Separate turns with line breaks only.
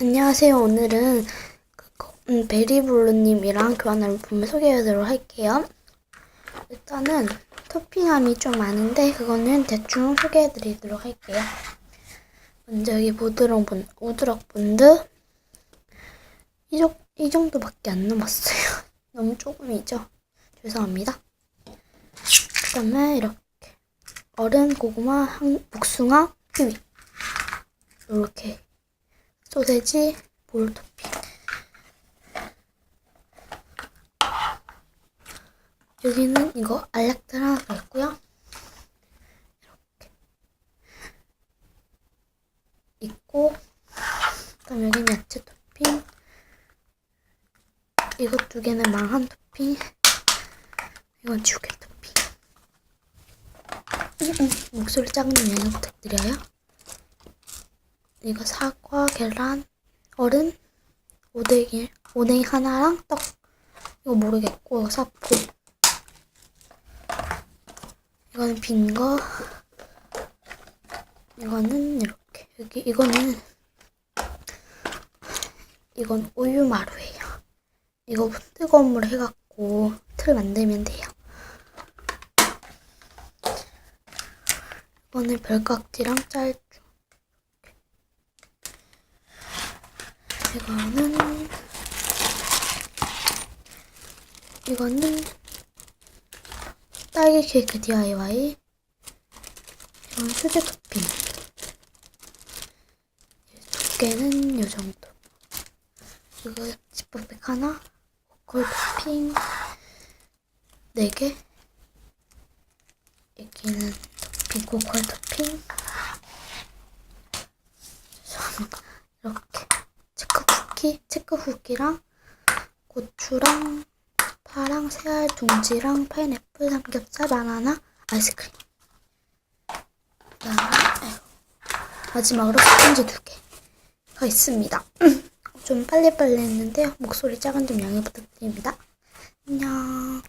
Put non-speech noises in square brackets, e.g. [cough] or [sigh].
안녕하세요. 오늘은 그거, 음, 베리블루님이랑 교환 앨범을 소개해드리도록 할게요. 일단은 토핑함이 좀 많은데 그거는 대충 소개해드리도록 할게요. 먼저 여기 보드록 본, 우드럭 본드 이, 정, 이 정도밖에 안 남았어요. [laughs] 너무 조금이죠? 죄송합니다. 그 다음에 이렇게 얼음, 고구마, 한, 복숭아, 키위 이렇게 소세지, 볼 토핑. 여기는 이거 알약들 하나 더 있고요. 이렇게 있고, 그다음 여기는 야채 토핑. 이거 두 개는 망한 토핑. 이건 지우개 토핑. 음, 음, 목소리 작은 양해 부탁드려요. 이거 사과, 계란, 얼음, 오뎅이, 오뎅이 하나랑 떡. 이거 모르겠고, 사포. 이거는 빈 거. 이거는 이렇게. 여기, 이거는, 이건 우유 마루예요. 이거 뜨거운 물 해갖고 틀 만들면 돼요. 이거는 별깍지랑 짤 이거는 이거는 딸기 케이크 DIY 이건 수제 토핑. 두께는 요 정도. 이거 지퍼백 하나 고컬 토핑 4개. 여기는 토핑 고컬 토핑. 이렇게 체크 쿠키, 체크 쿠키랑 고추랑 파랑 새알 둥지랑 파인애플 삼겹살 바나나 아이스크림 그다음에 마지막으로 스펀지 두 개가 있습니다. [clears throat] 좀 빨리빨리 했는데요. 목소리 작은 점 양해 부탁드립니다. 안녕.